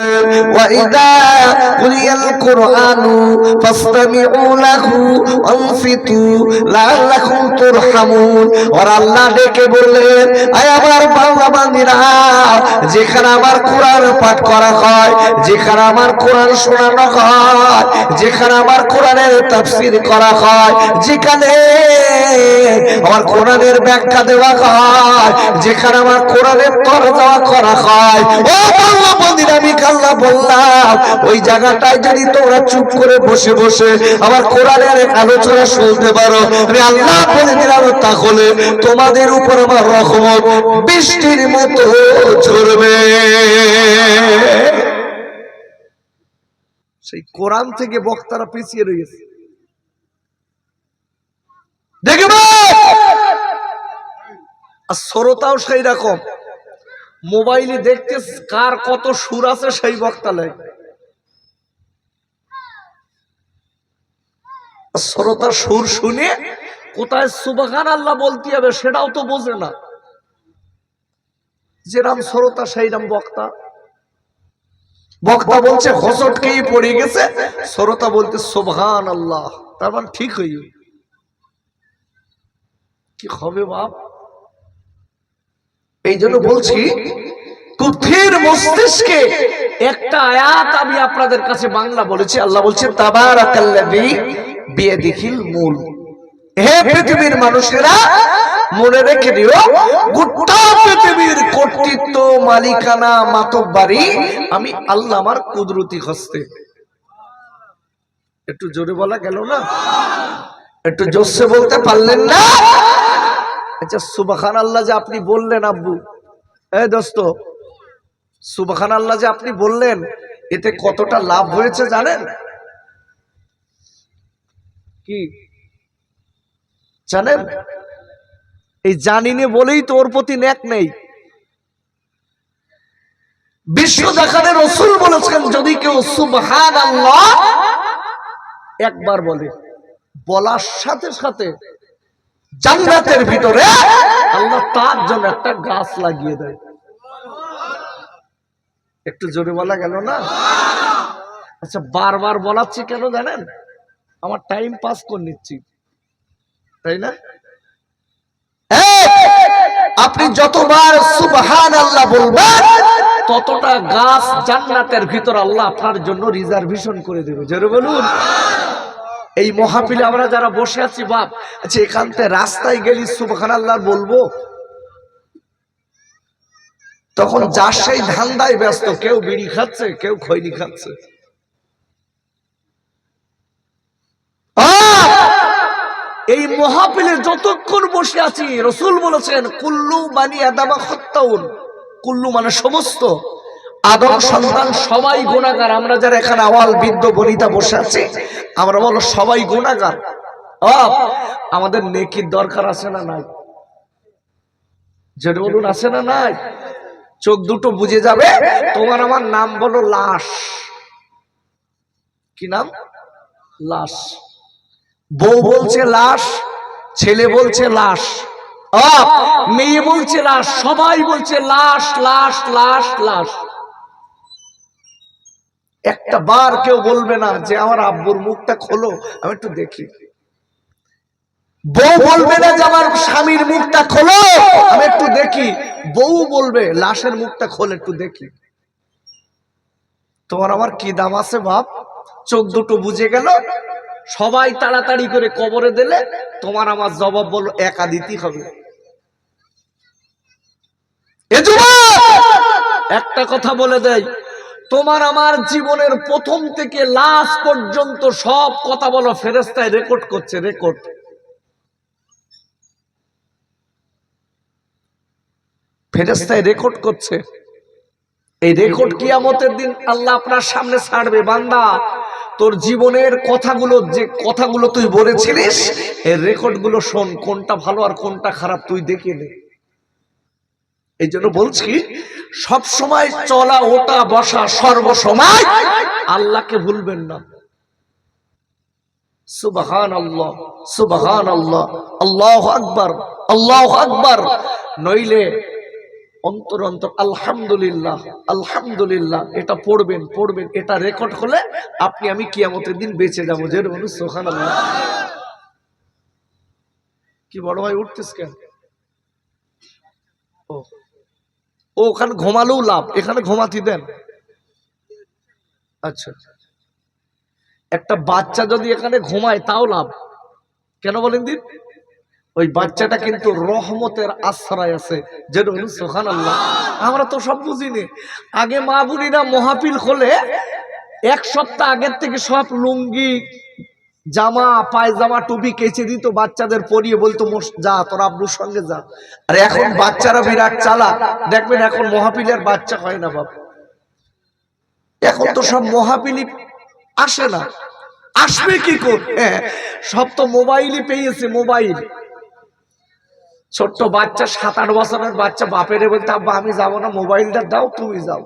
وإذا قرئ القرآن فاستمعوا له وانصتوا لعلكم ترحمون আর আল্লাহ ডেকে বললেন আয় আমার বাবা বান্দিরা যেখানে আমার কোরআন পাঠ করা হয় যেখানে আমার কোরআন শোনানো হয় যেখানে আমার কোরআনের তাফসীর করা হয় যেখানে আমার কোরআনের ব্যাখ্যা দেওয়া হয় যেখানে আমার কোরআনের তরজমা করা হয় ও বাংলা মন্দির আমি কাল্লা বললাম, ওই জায়গাটায় যদি তোমরা চুপ করে বসে বসে আমার কোরআনের আলোচনা শুনতে পারো, আমি আল্লাহ বলে দিলাম, তাহলে তোমাদের উপর আমার রহমত বৃষ্টির মতো ঝরবে। সেই কোরআন থেকে বক্তারা পিছিয়ে রয়েছে দেখবে আর শ্রোতাও সেই রকম। মোবাইলে দেখতে কার কত সুর আছে সেই বক্তা লাই আর শ্রোতার সুর শুনে কোথায় সুবাহান আল্লাহ বলতে হবে সেটাও তো বোঝে না। যেরাম শ্রোতা, সেইরাম বক্তা। বক্তা বলছে হসটকেই পড়ে গেছে? শ্রোতা বলতে, সুবহান আল্লাহ। তার মানে ঠিক গেল। কি হবে বাপ? এই জন্য বলছি কুফির মস্তিষ্কে একটা আয়াত আমি আপনাদের কাছে বাংলা বলেছি। আল্লাহ বলছে তাবারাকাল্লাযী বিয়াদিহিল মূল। হে পৃথিবীর মানুষেরা মনে রেখে দিও গোটা পৃথিবীর কর্তৃত্ব মালিকানা মাতব্বারি আমি আল্লাহ আমার কুদরতি হস্তে। একটু জোরে বলা গেল না? একটু জোরসে বলতে পারলেন না? আচ্ছা সুবাখান আল্লাহ যে আপনি বললেন আব্বু। এ দোস্ত সুবাখান আল্লাহ যে আপনি বললেন এতে কতটা লাভ হয়েছে জানেন? কি? জানেন? এই জানিনে বলেই তো ওর প্রতি ন্যাক নেই। বিশ্ব দেখানে রসুল বলেছেন যদি কেউ সুবহান আল্লাহ একবার বলে বলার সাথে সাথে জান্নাতের ভিতরে আল্লাহ তার জন্য একটা গাছ লাগিয়ে দেয়। একটু জোরে বলা গেল না? আচ্ছা বারবার বলাচ্ছি কেন জানেন? আমার টাইম পাস করে নিচ্ছি। তাই না? আপনি যতবার সুবহান আল্লাহ বলবেন ততটা গাছ জান্নাতের ভিতর আল্লাহ আপনার জন্য রিজার্ভেশন করে দেবে। জোরে বলুন। এই মহাপিলে আমরা যারা বসে আছি, বাপ আচ্ছা এখান থেকে রাস্তায় গেলি সুবহান আল্লাহ বলব। তখন যার সেই ধান্দায় ব্যস্ত, কেউ বিড়ি খাচ্ছে, কেউ খৈনি খাচ্ছে! এই মহাপিলে যতক্ষণ বসে আছি, রসুল বলেছেন, কুল্লু বানি আদামা হত্যাউন কুল্লু মানে সমস্ত। আদম সন্তান সবাই গুণাগার আমরা যারা এখানে আওয়াল বৃদ্ধ বনিতা বসে আছি, আমরা বলো সবাই গুণাগার! আমাদের নেকির দরকার আছে না নাই? যেটা বলুন, আছে না নাই? চোখ দুটো বুঝে যাবে, তোমার আমার নাম বলো লাশ। কি নাম? লাশ। বউ বলছে লাশ, ছেলে বলছে লাশ! মেয়ে বলছে লাশ, সবাই বলছে লাশ লাশ লাশ লাশ। একটা বার কেউ বলবে না যে, আমার আব্বুর মুখটা খোলো, আমি একটু দেখি। বউ বলবে না যে, আমার স্বামীর মুখটা খোলো, আমি একটু দেখি। বউ বলবে, লাশের মুখটা খোল, একটু দেখি। তোমার আমার কি দাম আছে বাপ? চোখ দুটো বুঝে গেল, সবাই তাড়াতাড়ি করে কবরে দিলে, তোমার আমার জবাব বলো, একা দিতেই হবে। একটা কথা বলে দেয় তোমার আমার জীবনের প্রথম থেকে লাস্ট পর্যন্ত সব কথা বলো ফেরেস্তায় রেকর্ড করছে রেকর্ড ফেরেস্তায় রেকর্ড করছে। এই রেকর্ড কিয়ামতের দিন আল্লাহ আপনার সামনে ছাড়বে, বান্দা। তোর জীবনের কথাগুলো, যে কথাগুলো তুই বলেছিলিস এর রেকর্ডগুলো শোন, কোনটা ভালো আর কোনটা খারাপ তুই দেখে নে। এই জন্য বলছি সব সময় চলা ওটা বসা সর্বসময় আল্লাহকে ভুলবেন না। সুবহান আল্লাহ সুবহান আল্লাহ আল্লাহ আকবর আল্লাহ আকবর। নইলে অন্তর অন্তর আলহামদুলিল্লাহ আলহামদুলিল্লাহ এটা পড়বেন পড়বেন এটা রেকর্ড হলে আপনি আমি কিয়ামতের দিন বেঁচে যাব। যে মানুষ সোহান আল্লাহ কি বড় ভাই উঠতিস কেন? ও। ও ওখানে ঘুমালেও লাভ, এখানে ঘুমাতি দেন। আচ্ছা। একটা বাচ্চা যদি এখানে ঘুমায়, তাও লাভ। কেন বলেন দিন? ওই বাচ্চাটা কিন্তু রহমতের আশ্রয় আছে। যেটা সোহান আল্লাহ আমরা তো সব বুঝিনি। আগে মা বুড়িরা মহাপিল খোলে এক সপ্তাহ আগের থেকে সব লুঙ্গি জামা পায়জামা টুপি কেচে দিত বাচ্চাদের পরিয়ে বলতো যা তোর আব্বুর সঙ্গে যা। আর এখন বাচ্চারা বিরাট চালা দেখবেন এখন মহাপিলের বাচ্চা হয় না বাবা এখন তো সব মহাপিলি আসে না। আসবে কি করে? হ্যাঁ, সব তো মোবাইলই পেয়েছে মোবাইল। ছোট্ট বাচ্চা সাত আট বছরের বাচ্চা বাপেরে বলতে আব্বা আমি যাব না মোবাইলটা দাও তুমি যাও।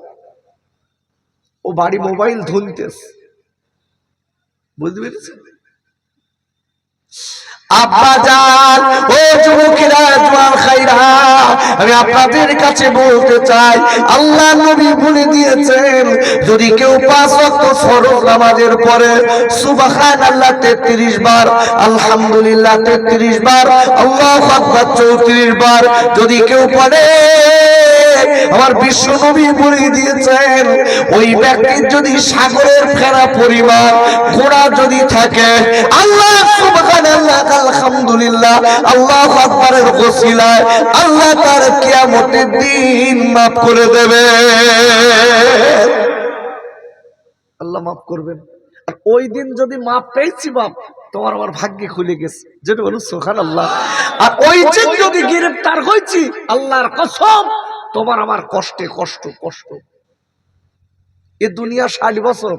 ও বাড়ি মোবাইল ধুনতেস বুঝতে পেরেছেন? আমি আপনাদের কাছে বলতে চাই, আল্লাহ নবী বলে দিয়েছেন, যদি কেউ পাঁচ পরে সুবহানাল্লাহ 33 বার, আলহামদুলিল্লাহ 33 বার, আল্লাহু 34 বার, যদি কেউ পড়ে আমার বিশ্ব নবী বলে দিয়েছেন, ওই ব্যক্তির যদি সাগরের ফেরা পরিমাণ, ঘোড়া যদি থাকে, আল্লাহ সুবহানাল্লাহ, আলহামদুলিল্লাহ, আল্লাহু আকবারের ওসিলায় আল্লাহ তার কিয়ামতের দিন করে দেবে আল্লাহ করবেন। ওই দিন যদি পেয়েছি বাপ, তোমার আমার ভাগ্যে খুলে গেছে। যেটা বলুন সোহান আল্লাহ আর ওই দিন যদি গ্রেফতার হয়েছি, আল্লাহর কসম তোমার আমার কষ্টে কষ্ট কষ্ট। এ দুনিয়া ষাট বছর।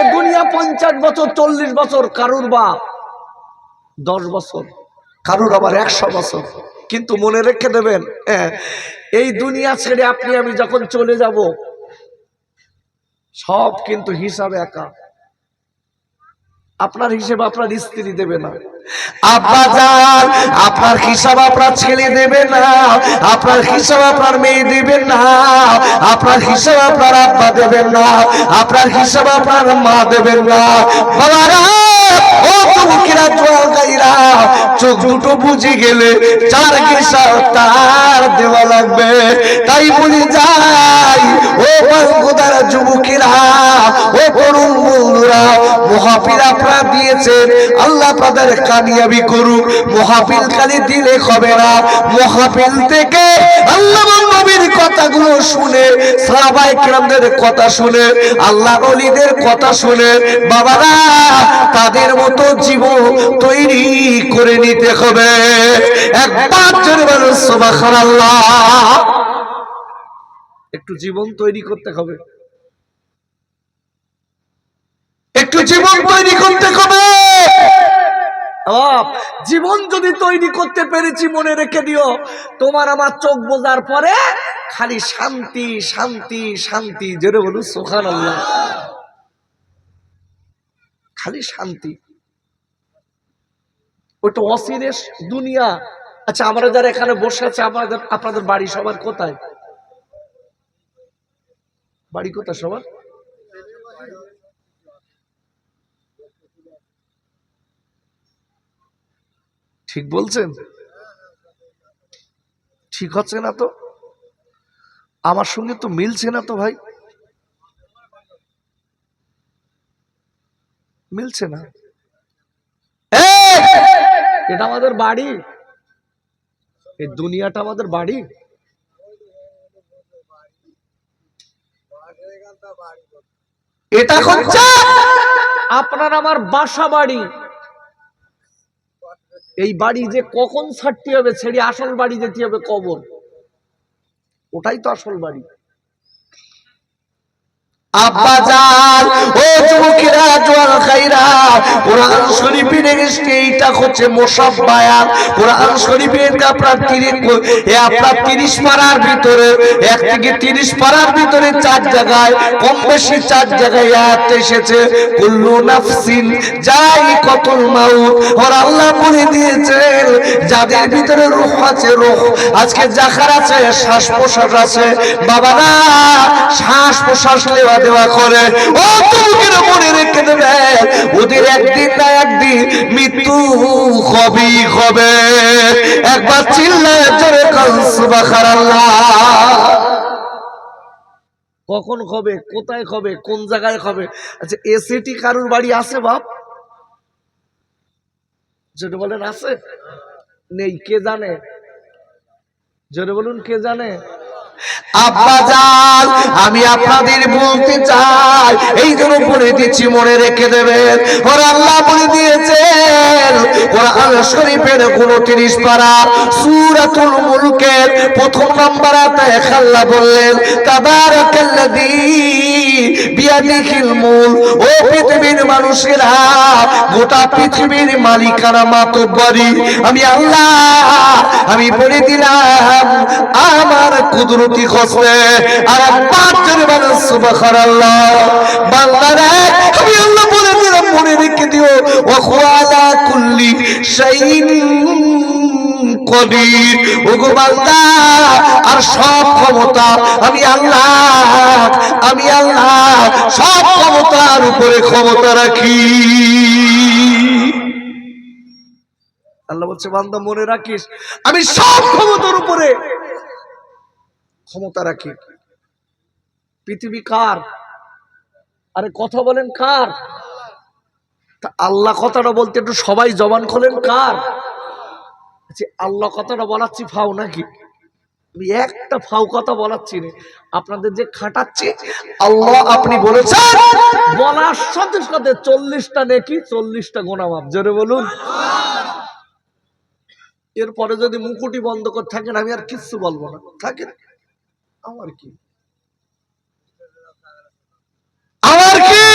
এ দুনিয়া পঞ্চাশ বছর চল্লিশ বছর কারুর বা দশ বছর কারুর আবার একশো বছর। কিন্তু মনে রেখে দেবেন হ্যাঁ, এই দুনিয়া ছেড়ে আপনি আমি যখন চলে যাব সব কিন্তু হিসাবে একা। আপনার হিসেবে আপনার স্ত্রী দেবে না। আব্বা যান আপনার হিসাব আপনার ছেলে দেবে না। আপনার হিসাব আপনার মেয়ে দেবে না। আপনার হিসাব আপনার আব্বা দেবেন না। আপনার হিসাব আপনার মা দেবেন না। চোখ দুটো বুঝে গেলে চার হিসাব তার দেওয়া লাগবে। তাই বলি যাই মহাপীর আপনারা দিয়েছেন, আল্লাহ তাদের কামিয়াবি করুক। মহাপিল খালি দিলে হবে না। মহাপিল থেকে আল্লাহ নবীর কথাগুলো শুনে সাহাবাই কেরামদের কথা শুনে আল্লাহ অলিদের কথা শুনে, বাবারা, তাদের মতো জীবন তৈরি করে নিতে হবে। একবার জোরে বলুন, সুবহানাল্লাহ। একটু জীবন তৈরি করতে হবে। একটু জীবন তৈরি করতে হবে জীবন যদি তৈরি করতে পেরেছি, মনে রেখে দিও। তোমার আমার চোখ বোঝার পরে খালি শান্তি শান্তি শান্তি, জেরে বলু সোখান আল্লাহ খালি শান্তি। ওটা অসিরেশ দুনিয়া। আচ্ছা আমরা যারা এখানে বসে আছে আমাদের আপনাদের বাড়ি সবার কোথায়? বাড়ি কোথায় সবার? ঠিক বলছেন? ঠিক হচ্ছে না তো? আমার সঙ্গে তো মিলছে না তো ভাই। মিলছে না। এটা আমাদের বাড়ি। এই দুনিয়াটা আমাদের বাড়ি। এটা হচ্ছে আপনার আমার বাসা বাড়ি। এই বাড়ি যে কখন ছাড়তে হবে, ছেড়ে আসল বাড়ি যেতে হবে কবর? ওটাই তো আসল বাড়ি। আব্বা যান ও যুবকেরা জোয়ান খাইরা, কোরআন শরীফের এইটা হচ্ছে মোসাব্বায়াত। কোরআন শরীফের আপনার তিরিশ আপনার তিরিশ পাড়ার ভিতরে, এক থেকে তিরিশ পাড়ার ভিতরে চার জায়গায়, কম বেশি চার জায়গায় আয়াত এসেছে। কুল্লু নাফসিন যাই কতল মাউত। ওর আল্লাহ বলে দিয়েছেন, যাদের ভিতরে রূহ আছে রূহ। আজকে জাখার আছে শ্বাস প্রশ্বাস আছে। বাবারা শ্বাস প্রশ্বাস নেওয়া দেওয়া করে, ও তোমাকে মনে রেখে দেবে, ওদের একদিন না একদিন মৃত্যু হবেই হবে। একবার চিল্লায় জোরে কখন হবে, কোথায় হবে, কোন জায়গায় হবে? আচ্ছা এসিটি কারুর বাড়ি আছে, বাপ? জোরে বলেন, আছে? নেই, কে জানে? জোরে বলুন, কে জানে? আমি আপনাদের বলতে চাই, এই জন্য বলে দিচ্ছি, মনে রেখে দেবেন। ওর আল্লাহ বলে দিয়েছেন, কোরআন শরীফের উনত্রিশ পারা সূরাতুল মুলকের প্রথম নাম্বার আল্লাহ বললেন, তাবারাকাল্লাযী বিয়াদিহিল মুল ও পৃথিবীর মানুষেরা, গোটা পৃথিবীর মালিকানা মাতব্বরি আমি আল্লাহ, আমি বলে দিলাম, আমার কুদরতি খসবে আর পাঁচ জনে মানুষ সুবহানাল্লাহ। বাংলারা আমি আল্লাহ বলে দিলাম, মনে রেখে দিও কুল্লি ওগো বান্দা, আর সব ক্ষমতা আমি আল্লাহ আমি আল্লাহ, সব ক্ষমতার উপরে ক্ষমতা রাখি। আল্লাহ বলছে, বান্দা মনে রাখিস, আমি সব ক্ষমতার উপরে ক্ষমতা রাখে। পৃথিবী কার? আরে কথা বলেন কার? আল্লাহ কথাটা বলতে একটু সবাই জবান খোলেন কার? আচ্ছা, আল্লাহ কথাটা বলাচ্ছি ফাও নাকি? আমি একটা ফাও কথা বলাচ্ছি আপনাদের যে খাটাচ্ছি আল্লাহ আপনি বলেছেন বলার সাথে সাথে চল্লিশটা নেকি চল্লিশটা গোনামাপ জোরে বলুন। এরপরে যদি মুকুটি বন্ধ করে থাকেন আমি আর কিচ্ছু বলব না। থাকেন? আমার কি? আমার কি?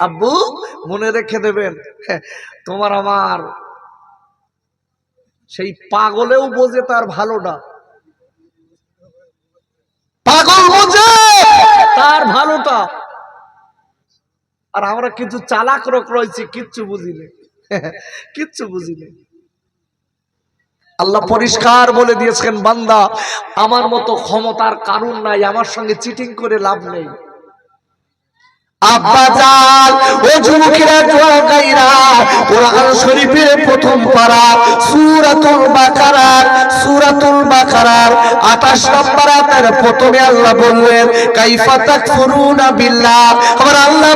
আব্বু মনে রেখে দেবেন। হ্যাঁ, তোমার আমার সেই পাগলেও বোঝে তার ভালোটা। পাগল বোঝে? তার ভালোটা। আর আমরা কিছু চালাক রক রয়েছি কিচ্ছু বুঝিনি। কিচ্ছু বুঝিনি। আল্লাহ পরিষ্কার বলে দিয়েছেন, বান্দা, আমার মতো ক্ষমতার কারণ নাই, আমার সঙ্গে চিটিং করে লাভ নেই। ও যুবকেরা জোয়াকাইরা, কোরআন শরীফের প্রথম পারা, সূরাতুল বাকারার সূরাতুল বাকারার 28 নম্বর আয়াতের প্রথমে আল্লাহ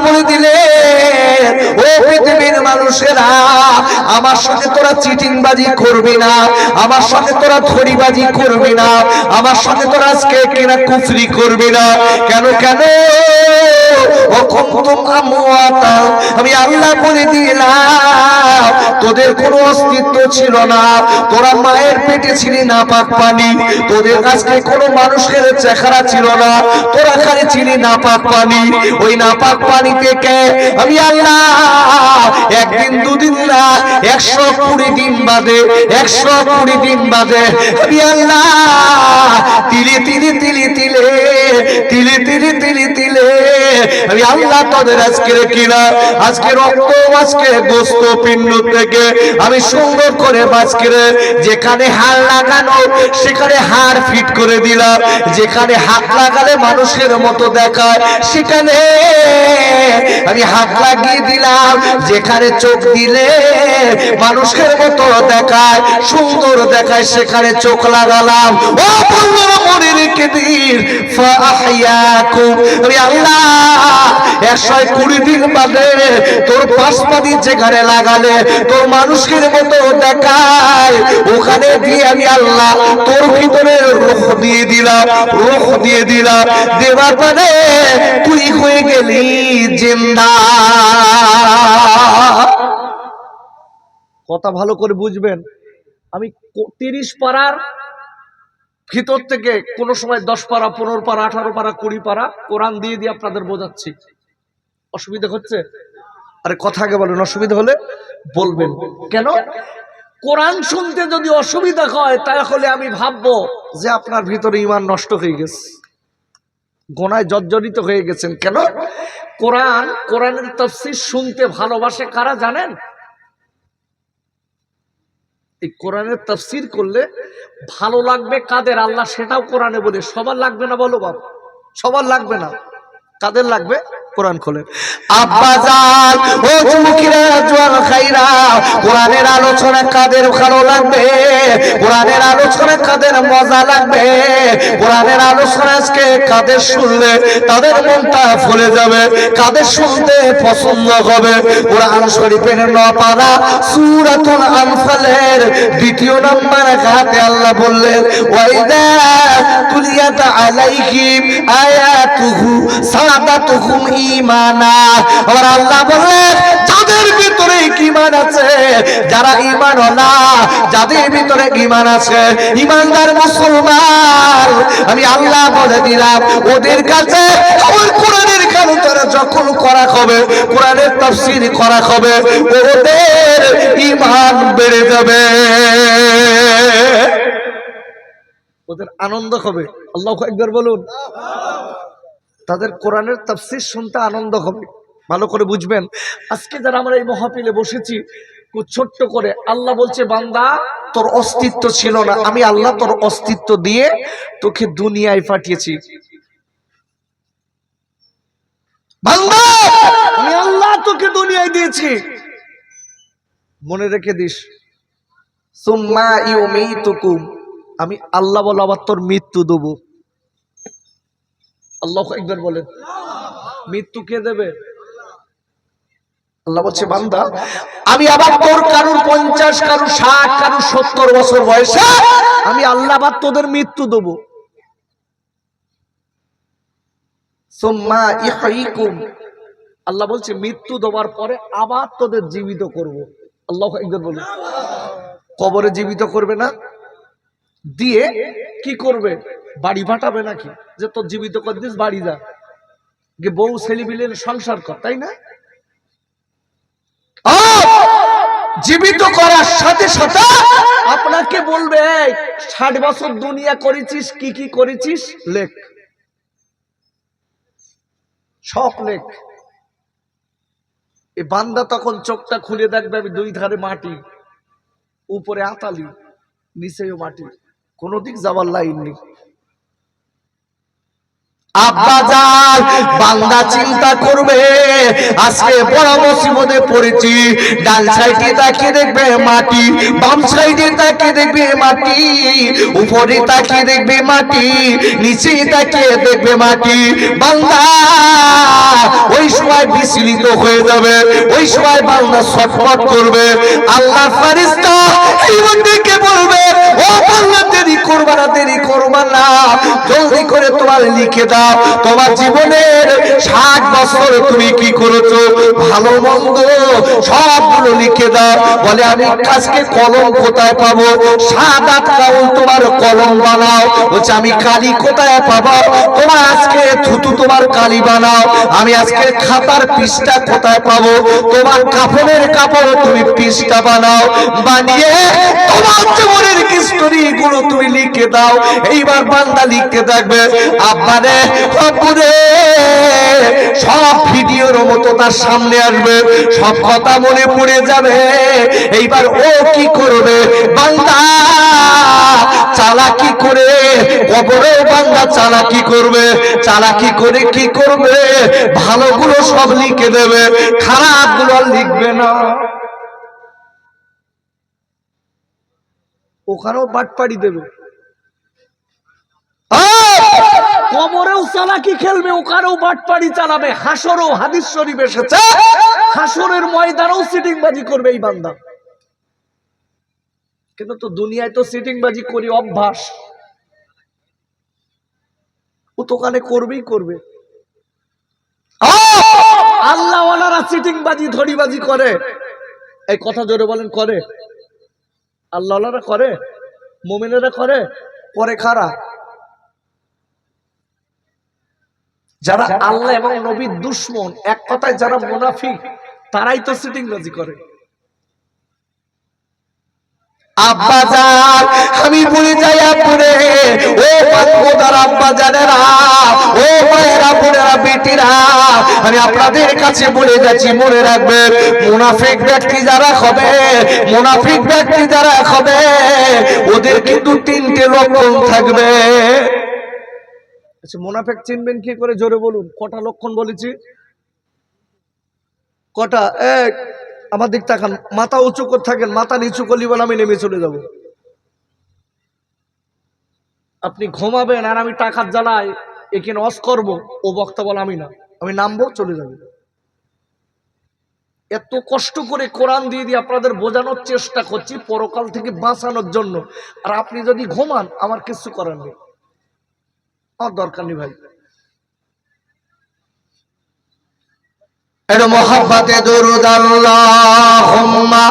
বলে দিলেন, ও পৃথিবীর মানুষেরা, আমার সঙ্গে তোরা চিটিংবাজি করবি না, আমার সঙ্গে তোরা ধরিবাজি করবি না, আমার সঙ্গে তোরা আজকে কিনা কুফরি করবি না। কেন কেন? আমি আল্লাহ বলে দিলাম, তোদের কোনো অস্তিত্ব ছিল না, তোরা মায়ের পেটে ছিলি না পাক পানি, তোদের কাছে কোনো মানুষের চেহারা ছিল না, তোরা খালি ছিলি না পাক পানি, ওই না পাক পানি থেকে আমি আল্লাহ, একদিন দুদিন না, একশো কুড়ি দিন বাদে, একশো কুড়ি দিন বাদে, আমি আল্লাহ, তিলে তিলে তিলে তিলে তিলে তিলে তিলে তিলে, আমি আল্লাহ তোদের আজকে কিনা? আজকে রক্ত, আজকে গোস্ত পিণ্ড থেকে আমি সুন্দর করে আজকে যেখানে হাড় লাগানো, সেখানে হাড় ফিট করে দিলাম। যেখানে হাত লাগালে মানুষের মতো দেখায়, সেখানে আমি হাত লাগিয়ে দিলাম। যেখানে চোখ দিলে মানুষের মতো দেখায়, সুন্দর দেখায়, সেখানে চোখ লাগালাম। ও বন্ধুরা মনে রেখে দিন। আমি আল্লাহ একশো কুড়ি দিন বাদে তোর পাশপাতি যেখানে লাগালে তোর মানুষের মতো দেখায়। ওখানে দিয়ে আমি আল্লাহ তোর ভিতরে রোখ দিয়ে দিলাম রোখ দিয়ে দিলাম। দেবার মানে তুই হয়ে গেলি জিন্দা। কথা ভালো করে বুঝবেন। আমি তিরিশ পাড়ার ভিতর থেকে কোনো সময় দশ পারা পনেরো পারা আঠারো পারা কুড়ি পারা কোরআন দিয়ে দিয়ে আপনাদের বোঝাচ্ছি। অসুবিধা হচ্ছে? আরে কথা আগে বলেন, অসুবিধা হলে বলবেন। কেন? কোরআন শুনতে যদি অসুবিধা হয়, তাহলে আমি ভাববো যে আপনার ভিতরে ইমান নষ্ট হয়ে গেছে। গোনায় জর্জরিত হয়ে গেছেন। কেন? কোরআন, কোরআনের তফসির শুনতে ভালোবাসে কারা জানেন? এই কোরআনের তফসির করলে ভালো লাগবে কাদের? আল্লাহ সেটাও কোরআনে বলে। সবার লাগবে না বলো বাবা সবার লাগবে না। কাদের লাগবে? কোরআন খোলে। আব্বাজান ও খাইরা, কোরআনের আলোচনা কাদের ভালো লাগবে? কোরআনের আলোচনা কাদের মজা লাগবে? কোরআনের আলোচনা আজকে কাদের শুনলে তাদের মনটা ফুলে যাবে, কাদের শুনতে পছন্দ হবে? কোরআন শরীফের নপাড়া সূরাতুল আনফালের দ্বিতীয় নম্বর ঘাতে আল্লাহ বললেন, ওয়াইদা আলাইহিম আয়াতুহু সাদাতুহুম যাদের ভিতরে ঈমান আছে, যারা ঈমান না যাদের ভিতরে ঈমান আছে, ঈমানদার মুসলমান, আমি আল্লাহ বলে দিলাম, ওদের কাছে যখন করা হবে, কোরআনের তাফসীর করা হবে, ওদের ঈমান বেড়ে যাবে। ওদের আনন্দ হবে। আল্লাহ একবার বলুন। তাদের কোরআনের তাফসির শুনতে আনন্দ হবে। ভালো করে বুঝবেন। আজকে যারা আমরা এই মহাপিলে বসেছি ছোট্ট করে, আল্লাহ বলছে, বান্দা, তোর অস্তিত্ব ছিল না। আমি আল্লাহ তোর অস্তিত্ব দিয়ে তোকে দুনিয়ায় পাঠিয়েছি। আমি আল্লাহ তোকে দুনিয়ায় দিয়েছি। মনে রেখে দিস, সুম্মা ইউমিতুকুম, আমি আল্লাহ বলে, আবার তোর মৃত্যু দেবো। আল্লাহ একবার বলেন। মৃত্যু কে দেবে? আল্লাহ বলছে বান্দা আমি আবার তোর কারুর পঞ্চাশ কারুর ষাট কারুর সত্তর বছর বয়সে আমি আল্লাহ আবার তোদের মৃত্যু দেবো। আল্লাহ বলছে মৃত্যু দেওয়ার পরে আবার তোদের জীবিত করব। আল্লাহ একবার বলুন। কবরে জীবিত করবে না? দিয়ে কি করবে? বাড়ি পাঠাবে নাকি? যে তোর জীবিত করে দিস, বাড়ি যা। গে বউ ছেলে মিলে সংসার কর, তাই না? জীবিত করার সাথে সাথে আপনাকে বলবে ষাট বছর দুনিয়া করেছিস, কি কি করেছিস? লেখ। সব লেখ। এই বান্দা তখন চোখটা খুলে দেখবে, আমি দুই ধারে মাটি, উপরে আতালি, নিচেও মাটি। কোনো দিক যাবার লাইন নেই। আজকে পড়েছি। সাইডে দেখবে মাটি সাইডে দেখবে মাটি, উপরে দেখবে মাটি দেখবে মাটি। ওই সময় বিচলিত হয়ে যাবে, ওই সময় বান্দা ছটফট করবে। আল্লাহ ফারিস্তা বলবে, ও বান্দা, দেরি করবা না, দেরি করবা না। জলদি করে তোমার লিখে দাও। তোমার জীবনের ষাট বছর তুমি কি করেছ? ভালো মন্দ সবগুলো লিখে দাও। বলে, আমি কাজকে কলম কোথায় পাবো? আট কাউল তোমার কলম বানাও। বলছে, আমি কালি কোথায় পাবো? তোমার আজকে থুতু তোমার কালি বানাও। আমি আজকে খাতার পৃষ্ঠা কোথায় পাবো? তোমার কাপড়ের কাপড় তুমি পৃষ্ঠা বানাও। বানিয়ে তোমার জীবনের কিস্টোরি গুলো তুমি লিখে দাও। এইবার বান্দা লিখতে থাকবে আব্বারে আব্বুরে সব ভিডিওর মতো তার সামনে আসবে, সব কথা মনে পড়ে যাবে। এইবার ও কি করবে? বান্দা চালাকি করে কবরে বান্দা চালাকি করবে। চালাকি করে কি করবে? ভালোগুলো সব লিখে দেবে, খারাপগুলো আর লিখবে না। ওখানেও বাটপাড়ি দেবে। কবরেও চালাকি খেলবে, ওখানেও বাটপাড়ি চালাবে, হাসরও হাদিস শরীফ এসেছে। হাসরের ময়দানেও সিটিং বাজি করবে এই বান্দা। কিন্তু তো দুনিয়ায় তো সিটিং বাজি করি, অভ্যাস। ও তো ওখানে করবেই করবে। আল্লাহ ওয়ালারা সিটিং বাজি ধরিবাজি করে। এই কথা জোরে বলেন, করে। আল্লাহ করে, মোমেনেরা করে করে খারা যারা আল্লাহ এবং নবীর দুশ্মন এক কথায় যারা মুনাফিক তারাই তো সিটিংবাজি করে। আব্বাজান আমি ভুলে যাই আপুরে ও আব্বাজানেরা ও মায়েরা বোনেরা বেটিরা আমি আপনাদের কাছে বলে যাচ্ছি মনে রাখবেন মুনাফিক ব্যক্তি যারা হবে মুনাফিক ব্যক্তি যারা হবে ওদের কিন্তু তিনটে লক্ষণ থাকবে। আচ্ছা মোনাফেক চিনবেন কি করে? জোরে বলুন, কটা লক্ষণ বলেছি? কটা? এক, আমার দিক তাকান, মাথা উঁচু করে থাকেন, মাথা নিচু করলি বলে আমি নেমে চলে যাব। আপনি ঘুমাবেন আর আমি টাকার জ্বালায় এখানে অস করব, ও বক্তা বলে আমি না, আমি নামবো, চলে যাব। এত কষ্ট করে কোরআন দিয়ে দিয়ে আপনাদের বোঝানোর চেষ্টা করছি, পরকাল থেকে বাঁচানোর জন্য। আর আপনি যদি ঘুমান, আমার কিছু করার নেই। আমার দরকার নেই ভাই। এটা মোহাব্বতে দরুদ আল্লাহুম্মা